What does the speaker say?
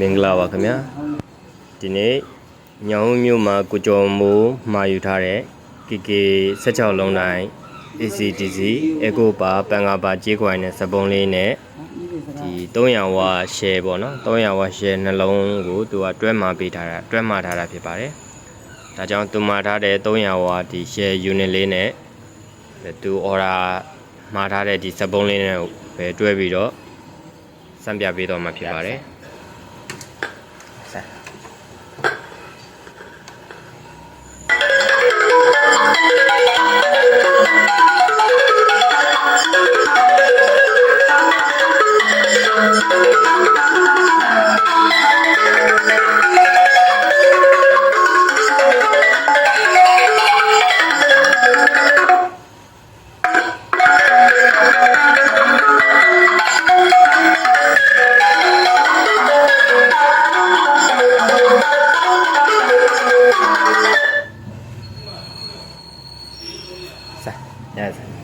မင်္ဂလာပါခင်ဗျာဒီနေ့ညောင်ဦးမြို့မှာကိုကျော်မိုးမှာယူထားတဲ့ KK 16လုံးတိုင်း ACDC Eco Bar ပန်ကာပါကြေးကွိုင်းနဲ့စပုံးလေးနဲ့ဒီ300ဝါ share ပေါ့နော်300ဝါ share နှလုံးကိုသူကတွဲမှာပေးထားတာတွဲမှာထားတာဖြစ်ပါတယ်ဒါကြောင့်သူမှာထားတဲ့300ဝါဒီ share unit လေးနဲ့သူ order မှာထားတဲ့ဒီစပုံးလေးနဲ့ပဲတွဲပြီးတော့စံပြပေးတော့မှာဖြစ်ပါတယ် Yes.